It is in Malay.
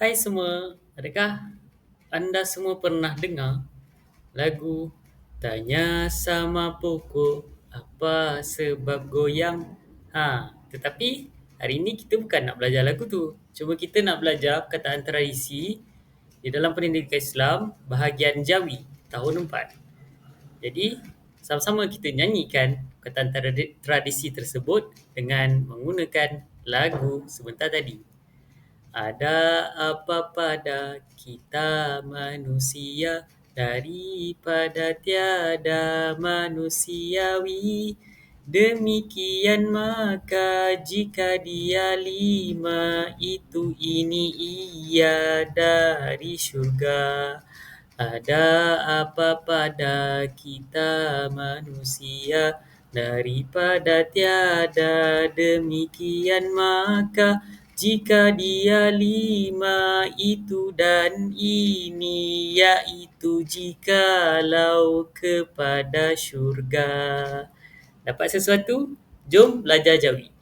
Hai semua, adakah anda semua pernah dengar lagu Tanya sama pokok apa sebab goyang? Ha, tetapi hari ini kita bukan nak belajar lagu tu. Cuma kita nak belajar perkataan tradisi di dalam pendidikan Islam bahagian Jawi tahun empat. Jadi, sama-sama kita nyanyikan perkataan tradisi tersebut dengan menggunakan lagu sebentar tadi. Ada apa pada kita manusia daripada tiada manusiawi. Demikian maka jika dia lima itu ini ia dari syurga. Ada apa pada kita manusia daripada tiada. Demikian maka jika dia lima itu dan ini iaitu jikalau kepada syurga. Dapat sesuatu? Jom belajar Jawi.